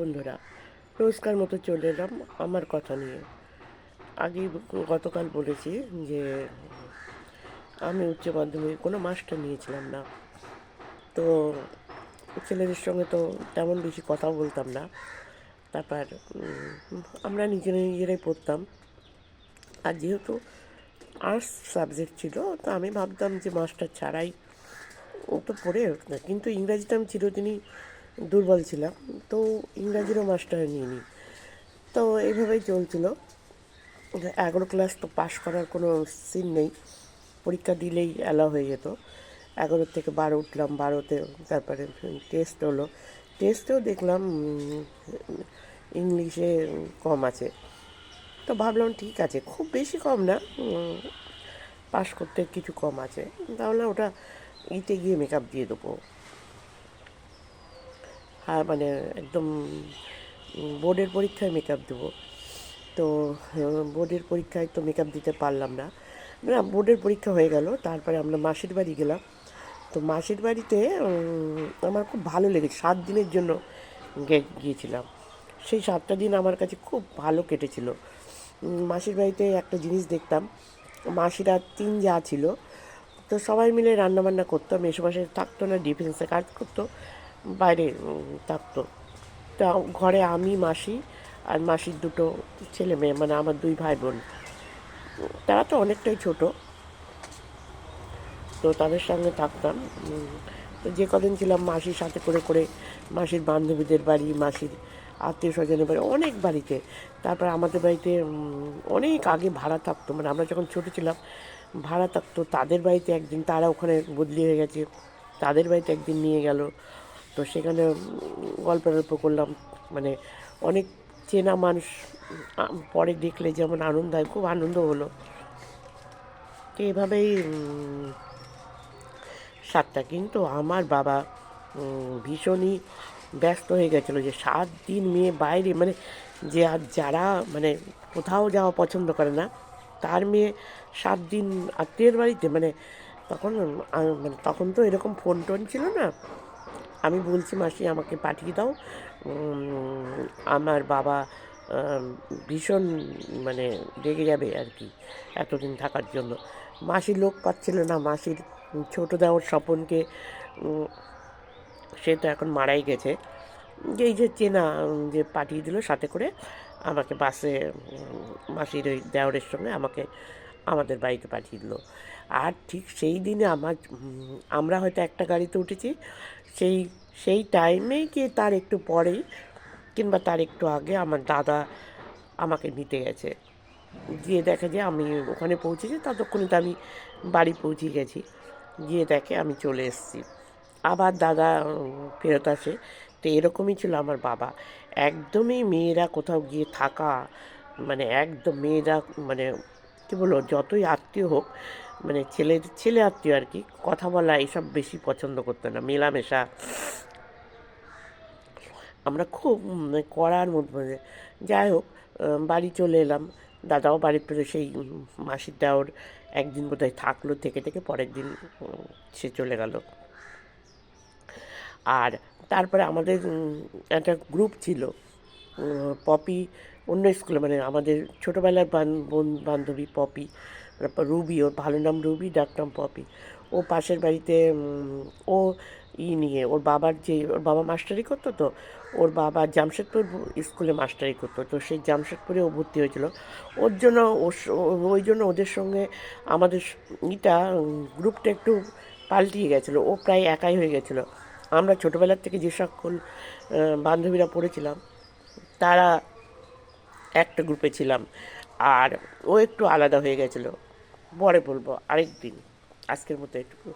বন্ধুরা, রোজকার মতো চলে এলাম আমার কথা নিয়ে। আগে গতকাল বলেছি যে, আমি উচ্চ মাধ্যমিক, কোনো মাস্টার নিয়েছিলাম না। তো ছেলেদের সঙ্গে তো তেমন বেশি কথা বলতাম না। তারপর আমরা নিজেরা নিজেরাই পড়তাম। আর যেহেতু আর্টস সাবজেক্ট ছিল, তো আমি ভাবতাম যে মাস্টার ছাড়াই ও তো পড়ে না। কিন্তু ইংরাজিটা আমি চিরদিনই দুর্বল ছিলাম তো ইংরাজিরও মাস্টার নিয়ে তো এইভাবেই চলছিল। এগারো ক্লাস তো পাশ করার কোনো সিন নেই। পরীক্ষা দিলেই অ্যালাউ হয়ে যেত। এগারো থেকে বারো উঠলাম, বারোতে তারপরে টেস্ট হলো। টেস্টেও দেখলাম ইংলিশে কম আছে। তো ভাবলাম ঠিক আছে, খুব বেশি কম না পাশ করতে কিছু কম আছে। তাহলে ওটা ইতে গিয়ে মেকআপ দিয়ে দেবো। মানে একদম বোর্ডের পরীক্ষায় মেকআপ দেবো। তো বোর্ডের পরীক্ষায় তো মেকআপ দিতে পারলাম না। না, বোর্ডের পরীক্ষা হয়ে গেল, তারপরে আমরা মাসির বাড়ি গেলাম। তো মাসির বাড়িতে আমার খুব ভালো লেগেছে। সাত দিনের জন্য গিয়েছিলাম। সেই সাতটা দিন আমার কাছে খুব ভালো কেটেছিল। মাসির বাড়িতে একটা জিনিস দেখতাম। মাসিরা তিন যা ছিল। তো সবাই মিলে রান্নাবান্না করতো। মেসোমাসে থাকতো না, ডিফেন্সে কাজ করতো। বাইরে থাকতো। তা ঘরে আমি, মাসি আর মাসির দুটো ছেলে মেয়ে মানে আমার দুই ভাই বোন তারা তো অনেকটাই ছোট। তো তাদের সঙ্গে থাকতাম। তো যে কদিন ছিলাম মাসির সাথে করে করে মাসির বান্ধবীদের বাড়ি, মাসির আত্মীয় স্বজনের বাড়ি, অনেক বাড়িতে। তারপর আমাদের বাড়িতে অনেক আগে ভাড়া থাকতো। মানে আমরা যখন ছোটো ছিলাম, ভাড়া থাকতো। তাদের বাড়িতে একদিন, তারা ওখানে বদলি হয়ে গেছে। তাদের বাড়িতে একদিন নিয়ে গেল। তো সেখানে উম, গল্প করলাম মানে অনেক চেনা মানুষ পরে দেখলে যেমন আনন্দ হয় খুব আনন্দ হলো। তো এভাবেই সাতটা। কিন্তু আমার বাবা ভীষণই ব্যস্ত হয়ে গেছিল যে সাত দিন মেয়ে বাইরে মানে যে আর যারা মানে কোথাও যাওয়া পছন্দ করে না তার মেয়ে সাত দিন আত্মীয়ের বাড়িতে মানে তখন মানে তখন তো এরকম ফোন টোন ছিল না। আমি বলছি, মাসি, আমাকে পাঠিয়ে দাও। আমার বাবা ভীষণ মানে রেগে যাবে আর কি এতদিন থাকার জন্য। মাসির লোক পাচ্ছিল না, মাসির ছোটো দেওয়ার স্বপনকে সে তো এখন মারাই গেছে। এই যে চেনা যে পাঠিয়ে দিল সাথে করে, আমাকে বাসে মাসির ওই দেওরের সঙ্গে আমাকে আমাদের বাড়িতে পাঠিয়ে দিল। আর ঠিক সেই দিনে আমার আমরা হয়তো একটা গাড়িতে উঠেছি। সেই সেই টাইমে কি তার একটু পরেই কিংবা তার একটু আগে আমার দাদা আমাকে নিতে গেছে। গিয়ে দেখে যে আমি ওখানে পৌঁছেছি, ততক্ষণে তো আমি বাড়ি পৌঁছে গেছি। গিয়ে দেখে আমি চলে এসেছি। আবার দাদা ফেরত আসে। তো এরকমই ছিল আমার বাবা। একদমই মেয়েরা কোথাও গিয়ে থাকা মানে একদম মেয়েরা মানে কী বলব যতই আত্মীয় হোক মানে ছেলে ছেলে আত্মীয় আর কি কথা বলা এইসব বেশি পছন্দ করতো না মেলামেশা। আমরা খুব উম, কড়ার মধ্যে যাই হোক বাড়ি চলে এলাম। দাদাও বাড়ি ফিরে সেই মাসির দেওর একদিন বোধহয় থাকল থেকে থেকে পরের দিন সে চলে গেল। আর তারপরে আমাদের একটা গ্রুপ ছিল পপি অন্য স্কুলে মানে আমাদের ছোটোবেলার বোন বান্ধবী পপি রুবি, ওর ভালো নাম রুবি ডাকনাম পপি। ও পাশের বাড়িতে ও ই নিয়ে, ওর বাবার যে, ওর বাবা মাস্টারি করতো তো, ওর বাবা জামশেদপুর স্কুলে মাস্টারি করতো, তো সেই জামশেদপুরে ও ভর্তি হয়েছিল। ওর জন্য ওই জন্য ওদের সঙ্গে আমাদের ইটা গ্রুপটা একটু পাল্টিয়ে গেছিল, ও প্রায় একাই হয়ে গেছিল। আমরা ছোটোবেলার থেকে যে সকল বান্ধবীরা পড়েছিলাম, তারা একটা গ্রুপে ছিলাম। আর ও একটু আলাদা হয়ে গেছিল। পরে বলব আরেক দিন আজকের মতো একটু